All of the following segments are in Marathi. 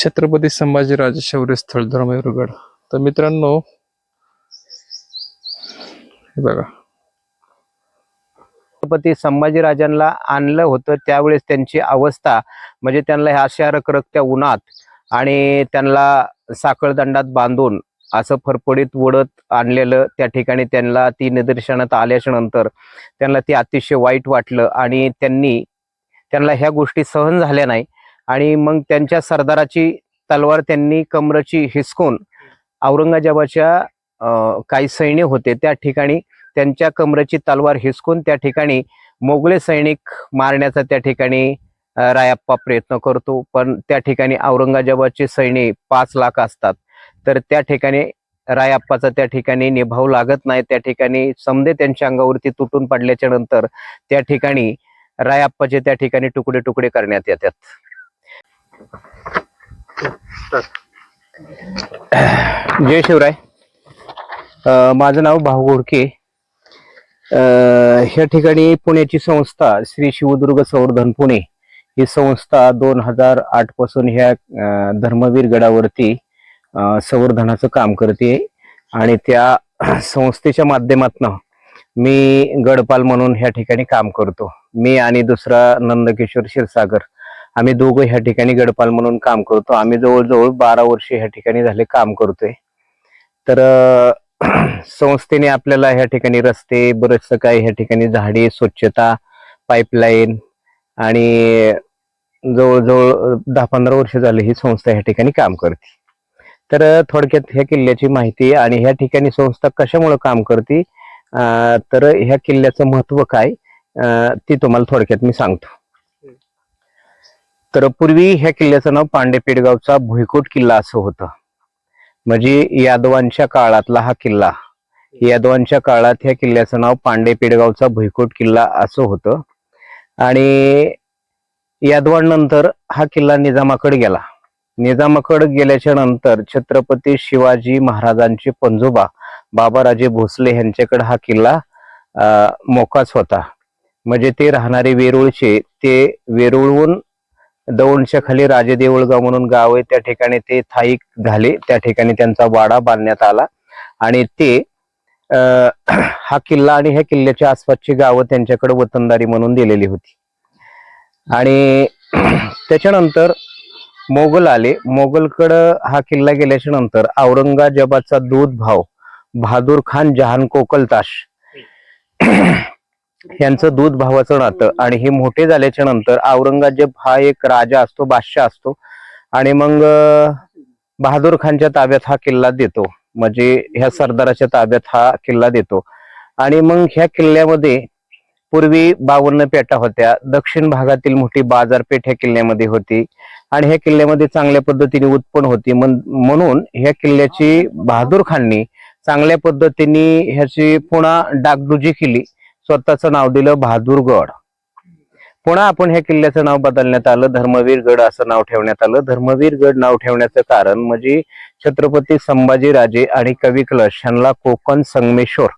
छत्रपती संभाजीराजे शौर्य स्थळ धर्मवीरगड. तर मित्रांनो हे बघा. छत्रपती संभाजीराजांना आणलं होतं त्यावेळेस त्यांची अवस्था म्हणजे त्यांना ह्या अशा रखरखत्या उन्हात आणि त्यांना साखळदंडात बांधून असं फरफडीत वडत आणलेलं त्या ठिकाणी त्यांना ती निदर्शनात आल्याच्यानंतर त्यांना ते अतिशय वाईट वाटलं आणि त्यांनी त्यांना ह्या गोष्टी सहन झाल्या नाही. आणि मग त्यांच्या सरदाराची तलवार त्यांनी कमरची हिसकून औरंगजेबाच्या काही सैन्य होते त्या ठिकाणी त्यांच्या कमरेची तलवार हिसकून त्या ठिकाणी मोगले सैनिक मारण्याचा त्या ठिकाणी अ, रायाप्पा प्रयत्न करतो. पण त्या ठिकाणी औरंगजेबाचे सैन्य पाच लाख असतात. तर त्या ठिकाणी रायाप्पाचा त्या ठिकाणी निभाव लागत नाही. त्या ठिकाणी समदे त्यांच्या अंगावरती तुटून पडल्याच्या नंतर त्या ठिकाणी रायाप्पाचे त्या ठिकाणी तुकडे तुकडे करण्यात येतात. जय शिवराय. अ, माझं नाव भाऊ घोडके अ, ह्या ठिकाणी पुण्याची संस्था श्री शिवदुर्ग संवर्धन पुणे ही संस्था दोन हजार आठपासून ह्या अ, धर्मवीर गडावरती अ, संवर्धनाचं काम करते आणि त्या संस्थेच्या माध्यमातून मी गडपाल म्हणून ह्या ठिकाणी काम करतो. मी आणि दुसरा नंदकिशोर क्षीरसागर आम्ही दोघं ह्या ठिकाणी गडपाल म्हणून काम करतो. आम्ही जवळजवळ बारा वर्ष ह्या ठिकाणी झाले काम करतोय. तर संस्थेने आपल्याला ह्या ठिकाणी रस्ते बरेचसं काही ह्या ठिकाणी झाडे स्वच्छता पाईपलाईन आणि जवळजवळ दहा पंधरा वर्ष झाले ही संस्था ह्या ठिकाणी काम करते. तर थोडक्यात ह्या किल्ल्याची माहिती आणि ह्या ठिकाणी संस्था कशामुळे काम करते तर ह्या किल्ल्याचं महत्त्व काय ती ते तुम्हाला थोडक्यात मी सांगतो. तर पूर्वी ह्या किल्ल्याचं नाव पांडेपेडगावचा भुईकोट किल्ला असं होतं. म्हणजे यादवांच्या काळातला हा किल्ला. यादवांच्या काळात ह्या किल्ल्याचं नाव पांडे पेडगावचा भुईकोट किल्ला असं होतं. आणि यादवांनंतर हा किल्ला निजामाकडे गेला. निजामाकडे गेल्याच्यानंतर छत्रपती शिवाजी महाराजांचे पंजोबा बाबाराजे भोसले यांच्याकडे हा किल्ला मोकाच होता. म्हणजे ते राहणारे वेरूळचे ते वेरूळहून दौंडच्या खाली राजे देऊळगाव म्हणून गाव आहे. त्या ठिकाणी ते थाईक झाले. त्या ठिकाणी त्यांचा वाडा बांधण्यात आला. आणि ते हा किल्ला आणि ह्या किल्ल्याच्या आसपासची गावं त्यांच्याकडे वतनदारी म्हणून दिलेली होती. आणि त्याच्यानंतर मोगल आले. मोगलकडं हा किल्ला गेल्याच्यानंतर औरंगजेबाचा दूध भाव बहादूर खान जहान कोकलताश यांचं दूध भावाचं नातं. आणि हे मोठे झाल्याच्यानंतर औरंगजेब हा एक राजा असतो बादशाह असतो. आणि मग बहादूर खानच्या ताब्यात हा किल्ला देतो. म्हणजे ह्या सरदाराच्या ताब्यात हा किल्ला देतो. आणि मग ह्या किल्ल्यामध्ये पूर्वी बावन्न पेटा होत्या. दक्षिण भागातील मोठी बाजारपेठ ह्या किल्ल्यामध्ये होती. आणि ह्या किल्ल्यामध्ये चांगल्या पद्धतीने उत्पन्न होती. म्हण- म्हणून ह्या किल्ल्याची बहादूर खाननी चांगल्या पद्धतीने ह्याची पुन्हा डागडुजी केली. स्वतःचं नाव दिलं बहादूरगड पुन्हा आपण ह्या किल्ल्याचं नाव बदलण्यात आलं धर्मवीरगड असं नाव ठेवण्यात आलं. धर्मवीरगड नाव ठेवण्याचं कारण म्हणजे छत्रपती संभाजीराजे आणि कवी कलश यांना कोकण संगमेश्वर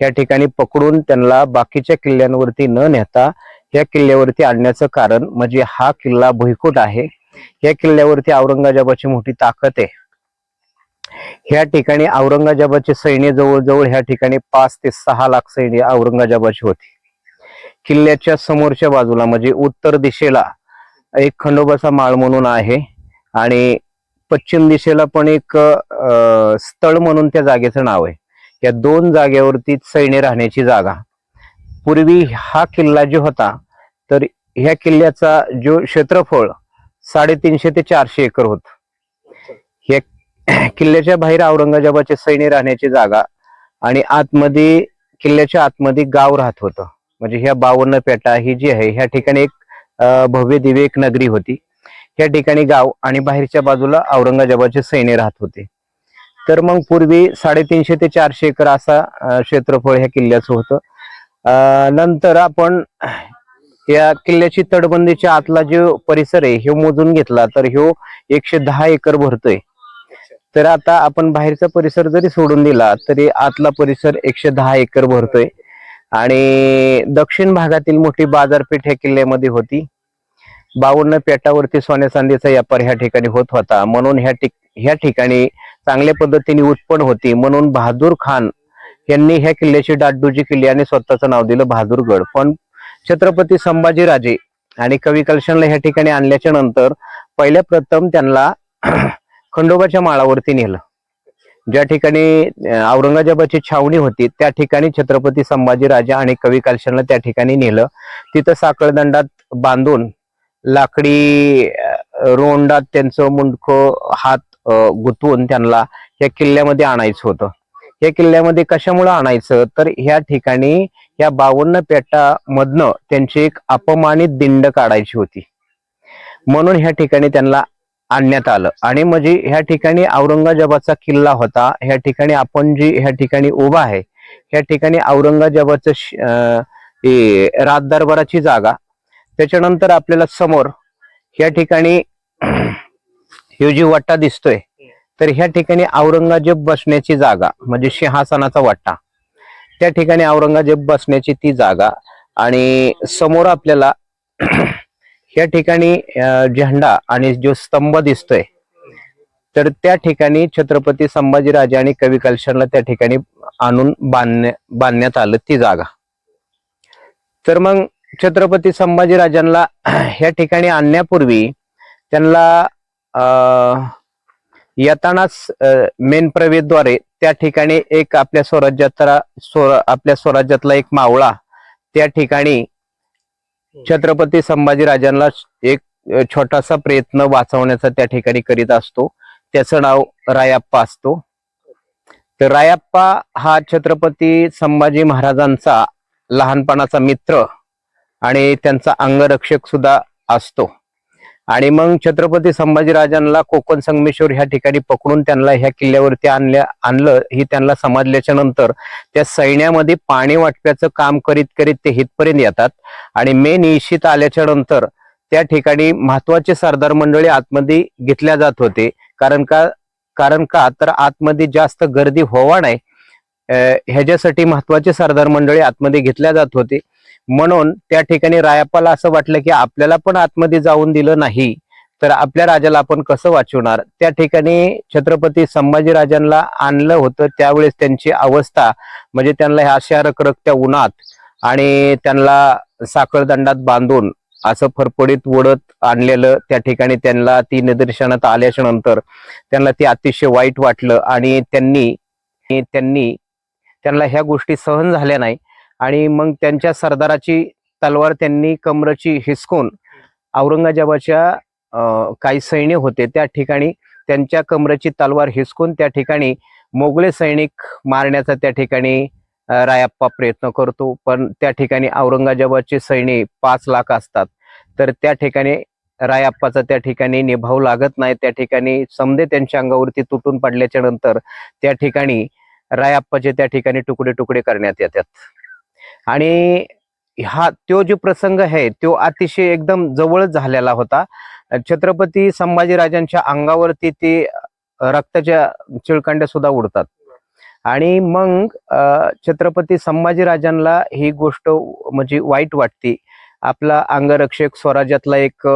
या ठिकाणी पकडून त्यांना बाकीच्या किल्ल्यांवरती न नेता या किल्ल्यावरती आणण्याचं कारण म्हणजे हा किल्ला भुईकोट आहे. या किल्ल्यावरती औरंगजेबाची मोठी ताकद आहे. ह्या ठिकाणी औरंगजेबाचे सैन्य जवळजवळ ह्या ठिकाणी पाच ते सहा लाख सैन्य औरंगजेबाची होती. किल्ल्याच्या समोरच्या बाजूला म्हणजे उत्तर दिशेला एक खंडोबाचा माळ म्हणून आहे आणि पश्चिम दिशेला पण एक अं, स्थळ म्हणून त्या जागेचं नाव आहे. या दोन जागेवरती सैन्य राहण्याची जागा. पूर्वी हा किल्ला जो होता तर ह्या किल्ल्याचा जो क्षेत्रफळ साडेतीनशे ते चारशे एकर होत. किल्ल्याच्या बाहेर औरंगजेबाचे सैन्य राहण्याची जागा आणि आतमध्ये किल्ल्याच्या आतमध्ये गाव राहत होतं. म्हणजे ह्या बावन्न पेटा ही जी आहे ह्या ठिकाणी एक भव्य दिव्य एक नगरी होती. ह्या ठिकाणी गाव आणि बाहेरच्या बाजूला औरंगजेबाचे सैन्य राहत होते. तर मग पूर्वी साडेतीनशे ते चारशे एकर असा क्षेत्रफळ ह्या किल्ल्याचं होतं. नंतर आपण या किल्ल्याची तटबंदीच्या आतला जो परिसर आहे हे मोजून घेतला तर ह्यो एकशे दहा एकर भरतोय. तर आता आपण बाहेरचा परिसर जरी सोडून दिला तरी आतला परिसर एकशे दहा एकर भरतोय. आणि दक्षिण भागातील मोठी बाजारपेठ ह्या किल्ल्यामध्ये होती. बावन्न पेटावरती सोन्या चांदीचा व्यापार ह्या ठिकाणी होत होता. म्हणून ह्या ठिक ह्या ठिकाणी चांगल्या पद्धतीने उत्पन्न होती. म्हणून बहादूर खान यांनी ह्या किल्ल्याची डागडुजी केली आणि स्वतःचं नाव दिलं बहादूरगड. पण छत्रपती संभाजीराजे आणि कवी कलशनला ह्या ठिकाणी आणल्याच्या नंतर पहिल्या प्रथम त्यांना खंडोबाच्या माळावरती नेलं. ज्या ठिकाणी औरंगजेबाची छावणी होती त्या ठिकाणी छत्रपती संभाजीराजे आणि कवी कालशांना त्या ठिकाणी नेलं. तिथं साखळदंडात बांधून लाकडी रोंडात त्यांचं मुंडक हात अं, गुंतवून त्यांना या किल्ल्यामध्ये आणायचं होतं. या किल्ल्यामध्ये कशामुळे आणायचं? तर ह्या ठिकाणी या बावन्न पेटामधनं त्यांची एक अपमानित दिंड काढायची होती. म्हणून ह्या ठिकाणी त्यांना आणण्यात आलं. आणि म्हणजे ह्या ठिकाणी औरंगजेबाचा किल्ला होता ह्या ठिकाणी आपण जी ह्या ठिकाणी उभा आहे ह्या ठिकाणी औरंगजेबाचं श- अं, राजदरबाराची जागा त्याच्यानंतर आपल्याला समोर ह्या ठिकाणी ही जी वट्टा दिसतोय तर ह्या ठिकाणी औरंगजेब बसण्याची जागा म्हणजे सिंहासनाचा वट्टा त्या ठिकाणी औरंगजेब बसण्याची ती जागा आणि समोर आपल्याला या ठिकाणी झेंडा आणि जो स्तंभ दिसतोय तर त्या ठिकाणी छत्रपती संभाजीराजे आणि कवी कलशनला त्या ठिकाणी आणून बांधण्या बांधण्यात आलं ती जागा. तर मग छत्रपती संभाजीराजांना ह्या ठिकाणी आणण्यापूर्वी त्यांना अं, येतानाच मेन प्रवेशद्वारे त्या ठिकाणी एक आपल्या स्वराज्यातला स्वर आपल्या स्वराज्यातला एक मावळा त्या ठिकाणी छत्रपती संभाजीराजांना एक छोटासा प्रयत्न वाचवण्याचा त्या ठिकाणी करीत असतो. त्याचं नाव रायाप्पा असतो. तर रायाप्पा हा छत्रपती संभाजी महाराजांचा लहानपणाचा मित्र आणि त्यांचा अंगरक्षक सुद्धा असतो. आणि मग छत्रपती संभाजीराजांना कोकण संगमेश्वर ह्या ठिकाणी पकडून त्यांना ह्या किल्ल्यावरती आणल्या आणलं. ही त्यांना समजल्याच्या नंतर त्या सैन्यामध्ये पाणी वाटप्याचं काम करीत करीत ते हितपर्यंत येतात. आणि मे निश्चित आल्याच्यानंतर त्या ठिकाणी महत्त्वाचे सरदार मंडळी आतमध्ये घेतल्या जात होते. कारण का कारण का? तर आतमध्ये जास्त गर्दी होवा नाही. ह्याच्यासाठी महत्त्वाचे सरदार मंडळी आतमध्ये घेतल्या जात होते. म्हणून त्या ठिकाणी रायाप्पाला असं वाटलं की आपल्याला पण आतमध्ये जाऊन दिलं नाही तर आपल्या राजाला आपण कसं वाचवणार? त्या ठिकाणी छत्रपती संभाजीराजांना आणलं होतं त्यावेळेस त्यांची अवस्था म्हणजे त्यांना ह्या अशा रखरखत्या उन्हात आणि त्यांना साखळदंडात बांधून असं फरफडीत ओढत आणलेलं त्या ठिकाणी त्यांना ती निदर्शनात आल्याच्यानंतर त्यांना ते अतिशय वाईट वाटलं आणि त्यांनी त्यांनी त्यांना ह्या गोष्टी सहन झाल्या नाही. आणि मग त्यांच्या सरदाराची तलवार त्यांनी कमरची हिसकून औरंगजेबाच्या काही सैन्य होते त्या ठिकाणी त्यांच्या कमरेची तलवार हिसकून त्या ठिकाणी मोगले सैनिक मारण्याचा त्या ठिकाणी अं, रायाप्पा प्रयत्न करतो. पण त्या ठिकाणी औरंगजेबाचे सैनिक पाच लाख असतात. तर त्या ठिकाणी रायाप्पाचा त्या ठिकाणी निभाव लागत नाही. त्या ठिकाणी समदे त्यांच्या अंगावरती तुटून पडल्याच्या नंतर त्या ठिकाणी रायाप्पाचे त्या ठिकाणी तुकडे तुकडे करण्यात येतात. आणि हा तो जो प्रसंग आहे तो अतिशय एकदम जवळच झालेला होता. छत्रपती संभाजीराजांच्या अंगावरती ते रक्ताच्या चिळकांड्या सुद्धा उडतात. आणि मग छत्रपती संभाजीराजांना ही गोष्ट म्हणजे वाईट वाटते. आपला अंगरक्षक स्वराज्यातला एक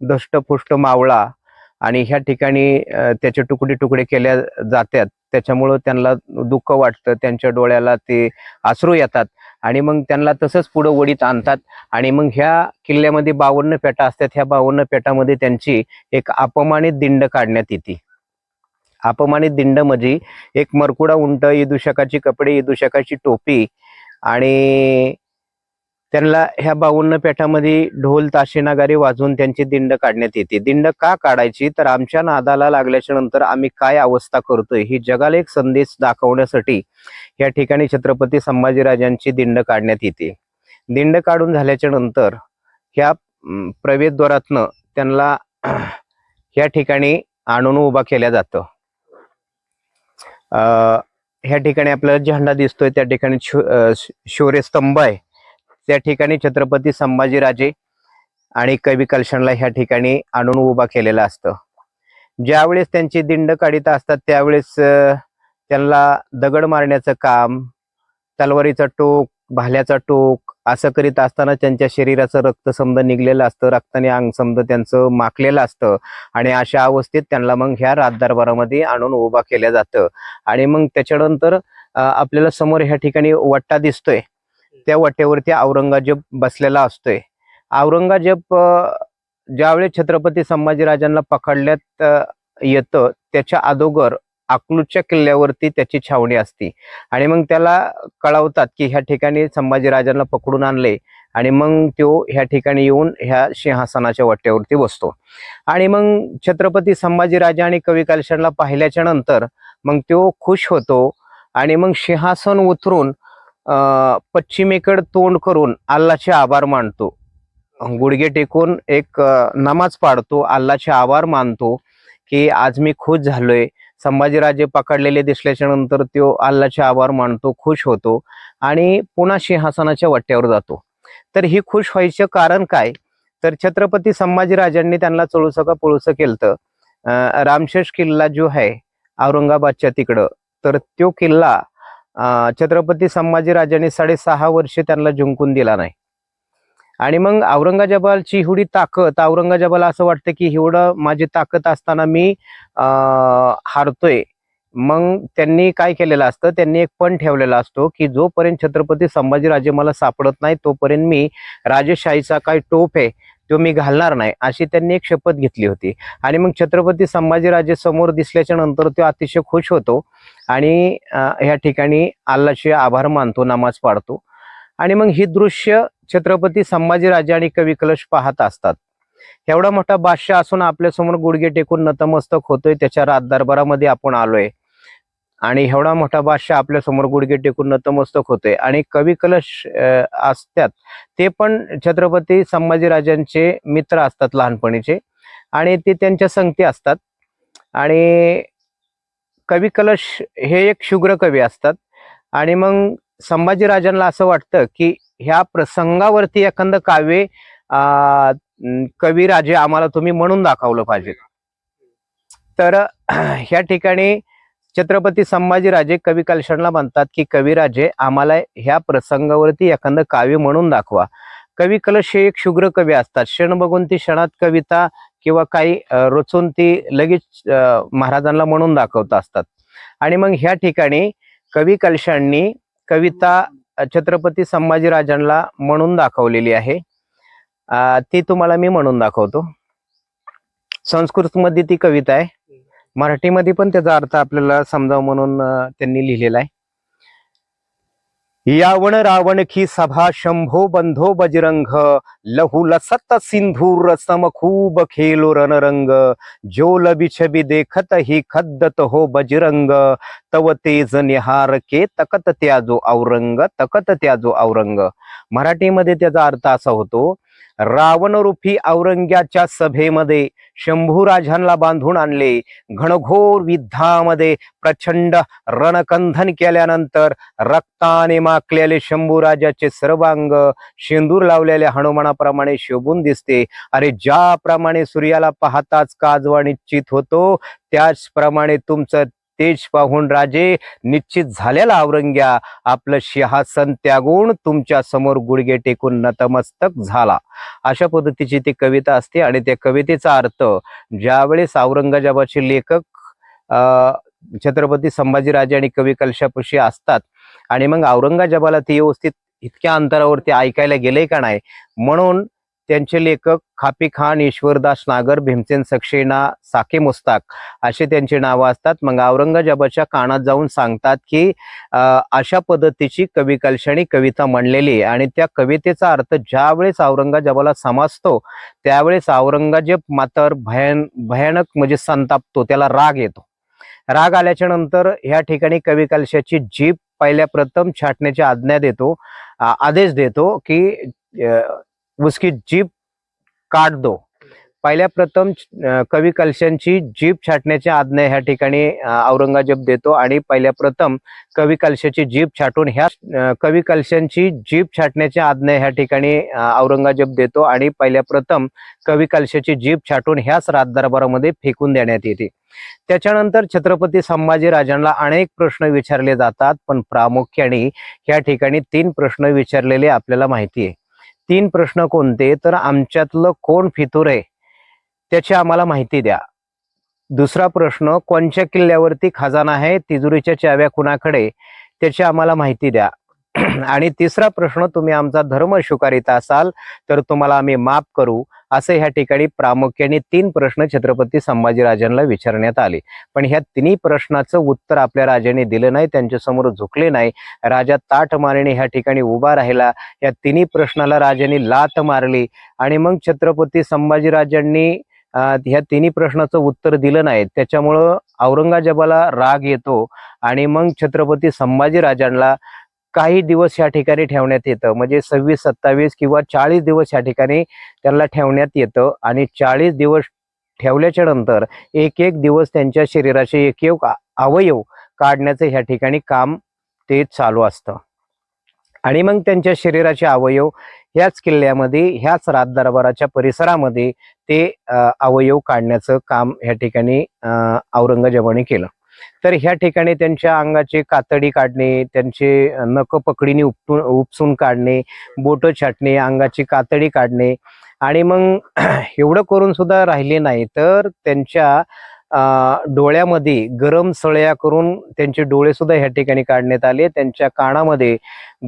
दष्टपुष्ट मावळा आणि ह्या ठिकाणी त्याचे तुकडे तुकडे केल्या जातात त्याच्यामुळं त्यांना दुःख वाटतं त्यांच्या डोळ्याला ते आसरू येतात. आणि मग त्यांना तसंच पुढं वडीत आणतात. आणि मग ह्या किल्ल्यामध्ये बावन्न पेटा असतात. ह्या बावन्न पेटामध्ये त्यांची एक अपमानित दिंड काढण्यात येते. अपमानित दिंड म्हणजे एक मरकुडा उंट ईदुशकाची कपडे ईदुशकाची टोपी आणि त्यांना ह्या बावन्न पेठामध्ये ढोल ताशे नगारे वाजवून त्यांची दिंड काढण्यात येते. दिंड का काढायची? तर आमच्या नादाला लागल्याच्या नंतर आम्ही काय अवस्था करतोय? ही जगाला एक संदेश दाखवण्यासाठी या ठिकाणी छत्रपती संभाजीराजांची दिंड काढण्यात येते. दिंड काढून झाल्याच्यानंतर ह्या प्रवेशद्वारातनं त्यांना ह्या ठिकाणी आणून उभा केल्या जातं. अं, ह्या ठिकाणी आपल्याला झेंडा दिसतोय त्या ठिकाणी शौर्य स्तंभ शौर्यस्तंभ आहे. त्या ठिकाणी छत्रपती संभाजीराजे आणि कवी कलशणला ह्या ठिकाणी आणून उभा केलेला असतं. ज्यावेळेस त्यांची दिंड काढीत असतात त्यावेळेस त्यांना दगड मारण्याचं काम तलवारीचा टोक भाल्याचा टोक असं करीत असताना त्यांच्या शरीराचं रक्त समद निघलेलं असतं रक्ताने अंग समद त्यांचं माखलेलं असतं आणि अशा अवस्थेत त्यांना मग ह्या रात दरबारामध्ये आणून उभा केलं जातं. आणि मग त्याच्यानंतर आपल्याला समोर ह्या ठिकाणी वट्टा दिसतोय. त्या वाटेवरती औरंगजेब बसलेला असतोय. औरंगजेब ज्यावेळी ज्यावेळेस छत्रपती संभाजीराजांना पकडण्यात येतं त्याच्या अगोदर अकलूजच्या किल्ल्यावरती त्याची छावणी असते. आणि मग त्याला कळवतात की ह्या ठिकाणी संभाजीराजांना पकडून आणले आणि मग तो ह्या ठिकाणी येऊन ह्या सिंहासनाच्या वट्ट्यावरती बसतो. आणि मग छत्रपती संभाजीराजा आणि कवी कालशनला पाहिल्याच्या नंतर मग तो खुश होतो आणि मग सिंहासन उतरून पश्चिमेकडे तोंड करून अल्लाचे आभार मानतो. गुडघे टेकून एक नमाज पाडतो अल्लाचे आभार मानतो की आज मी खुश झालोय. संभाजीराजे पकडलेले दिसल्याच्या नंतर तो अल्लाचे आभार मानतो खुश होतो आणि पुन्हा सिंहासनाच्या वट्ट्यावर जातो. तर ही खुश व्हायचं कारण काय? तर छत्रपती संभाजीराजांनी त्यांना चळूस का पळूसं केलं रामशेष किल्ला जो आहे औरंगाबादच्या तिकडं तर तो किल्ला छत्रपती संभाजीराजांनी साडेसहा वर्ष त्यांना जिंकून दिला नाही. आणि मग औरंगजेबाची एवढी ताकद औरंगजेबाला असं वाटतं की एवढं माझी ताकद असताना मी हारतोय. मग त्यांनी काय केलेलं असतं? त्यांनी एक पण ठेवलेला असतो की जोपर्यंत छत्रपती संभाजीराजे मला सापडत नाही तोपर्यंत मी राजेशाहीचा काय टोप आहे? तो मी घालणार नाही अशी त्यांनी एक शपथ घेतली होती. आणि मग छत्रपती संभाजीराजे समोर दिसल्याच्या नंतर तो अतिशय खुश होतो आणि ह्या ठिकाणी अल्लाचे आभार मानतो नमाज पाडतो. आणि मग ही दृश्य छत्रपती संभाजीराजे आणि कवी कलश पाहत असतात. एवढा मोठा बादशाह असून आपल्यासमोर गुडघे टेकून नतमस्तक होतोय त्याच्या रात दरबारामध्ये आपण आलोय. आणि एवढा मोठा बादशाह आपल्यासमोर गुडघे टेकून नतमस्तक होते आणि कवी कलश असतात. ते पण छत्रपती संभाजीराजांचे मित्र असतात लहानपणीचे. आणि ते त्यांच्या संगती असतात. आणि कवी कलश हे एक शुग्र कवी असतात. आणि मग संभाजीराजांना असं वाटतं की ह्या प्रसंगावरती एखादं काव्य कवीराजे आम्हाला तुम्ही म्हणून दाखवलं पाहिजे. तर ह्या ठिकाणी छत्रपती संभाजीराजे कवी कलशांना म्हणतात की कविराजे आम्हाला ह्या प्रसंगावरती एखादं काव्य म्हणून दाखवा. कवी कलश हे एक शुग्र कवी असतात. क्षण बघून ती क्षणात कविता किंवा काही रचून ती लगेच महाराजांना म्हणून दाखवत असतात. आणि मग ह्या ठिकाणी कवी कलशांनी कविता छत्रपती संभाजीराजांना म्हणून दाखवलेली आहे. ती तुम्हाला मी म्हणून दाखवतो. संस्कृतमध्ये ती कविता आहे. मराठीमध्ये पण त्याचा अर्थ आपल्याला समजावं म्हणून त्यांनी लिहिलेला आहे. यावण रावण खी सभा शंभो बंधो बजरंग लहू लसत सिंधूर सम खूब खेलो रणरंग जो लबी छबी देखत ही खद्दत हो बजरंग तव तेज निहार के तकत त्याजो औरंग तकत त्याजो औरंग. मराठीमध्ये त्याचा अर्थ असा होतो रावणरूपी औरंग्याच्या सभेमध्ये शंभूराजांना बांधून आणले. घनघोर युद्धामध्ये प्रचंड रणकंधन केल्यानंतर रक्ताने माकलेले शंभूराजाचे सर्वांग शेंदूर लावलेल्या हनुमानाप्रमाणे शोभून दिसते. अरे ज्याप्रमाणे सूर्याला पाहताच काजवा निश्चित होतो त्याचप्रमाणे तुमचं तेज पाहून राजे निश्चित झालेला औरंग्या आपलं सिंहासन त्यागून तुमच्यासमोर गुडघे टेकून नतमस्तक झाला. अशा पद्धतीची ती कविता असते आणि त्या कवितेचा अर्थ ज्यावेळेस औरंगजेबाचे लेखक छत्रपती संभाजीराजे आणि कवी कलशापशी असतात आणि मग औरंगजेबाला ती व्यवस्थित इतक्या अंतरावरती ऐकायला गेले का नाही म्हणून त्यांचे लेखक खापी खान ईश्वरदास नागर भीमसेन सक्सेना साके मुस्ताक असे त्यांचे नावं असतात. मग औरंगजेबाच्या कानात जाऊन सांगतात की अशा पद्धतीची कवी कलशाणी कविता म्हणलेली आहे आणि त्या कवितेचा अर्थ ज्यावेळेस औरंगजेबाला समजतो त्यावेळेस औरंगजेब मात्र भयान भयानक म्हणजे संतापतो त्याला राग येतो. राग आल्याच्यानंतर ह्या ठिकाणी कवी कलशाची जीप पहिल्या प्रथम छाटण्याची आज्ञा देतो आदेश देतो की उसकी जीप काट दो. पहिल्या प्रथम कवी कलशांची जीभ छाटण्याची आज्ञा ह्या ठिकाणी औरंगाजेब औरंगजेब देतो आणि पहिल्या प्रथम कवी कलशाची जीभ छाटून ह्या कवी कलशांची जीभ छाटण्याची आज्ञा ह्या ठिकाणी औरंगाजेब औरंगजेब देतो आणि पहिल्या प्रथम कवी कलशाची जीभ छाटून ह्याच राजदरबारामध्ये फेकून देण्यात येते. त्याच्यानंतर छत्रपती संभाजी राजांना अनेक प्रश्न विचारले जातात पण प्रामुख्याने ह्या ठिकाणी तीन प्रश्न विचारलेले आपल्याला माहिती आहे. तीन प्रश्न कोणते? तर आमच्यातलं कोण फितूर आहे? त्याची आम्हाला माहिती द्या. दुसरा प्रश्न कोणत्या किल्ल्यावरती खजाना आहे? तिजोरीच्या चाव्या कुणाकडे? त्याची आम्हाला माहिती द्या. आणि तिसरा प्रश्न तुम्ही आमचा धर्म स्वीकारित असाल तर तुम्हाला आम्ही माफ करू. असे ह्या ठिकाणी प्रामुख्याने तीन प्रश्न छत्रपती संभाजीराजांना विचारण्यात आले. पण ह्या तिन्ही प्रश्नाचं उत्तर आपल्या राजाने दिलं नाही त्यांच्यासमोर झुकले नाही. राजा ताठ मारणे ह्या ठिकाणी उभा राहिला. या तिन्ही प्रश्नाला राजाने लात मारली आणि मग छत्रपती संभाजीराजांनी ह्या तिन्ही प्रश्नाचं उत्तर दिलं नाही. त्याच्यामुळं औरंगजेबाला राग येतो आणि मग छत्रपती संभाजीराजांना काही दिवस या ठिकाणी ठेवण्यात येतं. म्हणजे सव्वीस सत्तावीस किंवा चाळीस दिवस या ठिकाणी त्यांना ठेवण्यात येतं. आणि चाळीस दिवस ठेवल्याच्या नंतर एक एक दिवस त्यांच्या शरीराचे एक एक अवयव काढण्याचं ह्या ठिकाणी काम ते चालू असतं. आणि मग त्यांच्या शरीराचे अवयव ह्याच किल्ल्यामध्ये ह्याच राजदरबाराच्या परिसरामध्ये ते अवयव काढण्याचं काम ह्या ठिकाणी औरंगजेबाने केलं. तर ह्या ठिकाणी त्यांच्या अंगाची कातडी काढणे त्यांचे नख पकडीने उपटून उपसून काढणे बोट छाटणे अंगाची कातडी काढणे आणि मग एवढं करून सुद्धा राहिले नाही. तर त्यांच्या डोळ्यामध्ये गरम सळया करून त्यांचे डोळे सुद्धा ह्या ठिकाणी काढण्यात आले. त्यांच्या कानामध्ये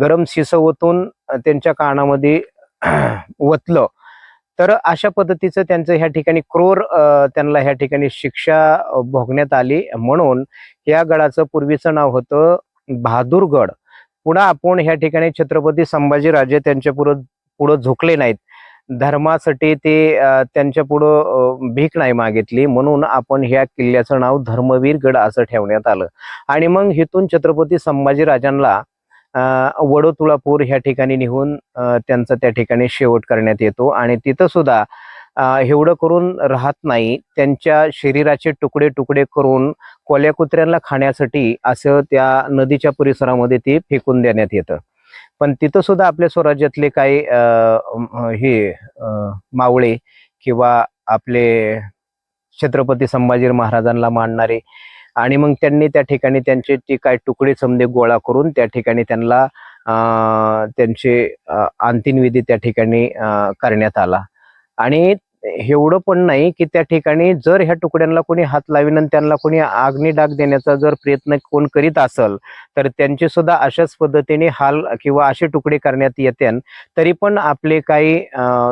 गरम शिस ओतून त्यांच्या कानामध्ये वतलं. तर अशा पद्धतीचं त्यांचं ह्या ठिकाणी क्रोर त्यांना ह्या ठिकाणी शिक्षा भोगण्यात आली. म्हणून या गडाचं पूर्वीचं नाव होतं बहादूरगड. पुन्हा आपण ह्या ठिकाणी छत्रपती संभाजीराजे त्यांच्या पुढं पुढं झुकले नाहीत. धर्मासाठी ते त्यांच्या पुढं भीक नाही मागितली. म्हणून आपण ह्या किल्ल्याचं नाव धर्मवीर गड असं ठेवण्यात आलं. आणि मग इथून छत्रपती संभाजीराजांना वडो तुळापूर ह्या ठिकाणी निघून त्यांचा त्या ठिकाणी शेवट करण्यात येतो. आणि तिथं सुद्धा एवढं करून राहत नाही. त्यांच्या शरीराचे तुकडे तुकडे करून कोल्या कुत्र्यांना खाण्यासाठी असं त्या नदीच्या परिसरामध्ये ते फेकून देण्यात येतं. पण तिथं सुद्धा आपल्या स्वराज्यातले काही हे मावळे किंवा आपले छत्रपती संभाजी महाराजांना मानणारे आणि मग त्यांनी त्या ठिकाणी त्यांचे ते काय तुकडे समजे गोळा करून त्या ठिकाणी त्यांना त्यांचे अंतिमविधी त्या ठिकाणी करण्यात आला. आणि एवढं पण नाही की त्या ठिकाणी जर ह्या तुकड्यांना कोणी हात लावीन आणि त्यांना कोणी आग्नी डाग देण्याचा जर प्रयत्न कोण करीत असेल तर त्यांचे सुद्धा अशाच पद्धतीने हाल किंवा असे तुकडे करण्यात येते तरी पण आपले काही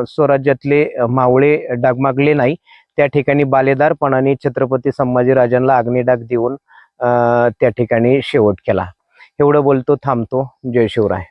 स्वराज्यातले मावळे डागमागले नाही. त्या ठिकाणी बालेदारपणाने छत्रपती संभाजीराजांना अग्निडाग देऊन त्या ठिकाणी शेवट केला. एवढं बोलतो थांबतो. जय शिवराय.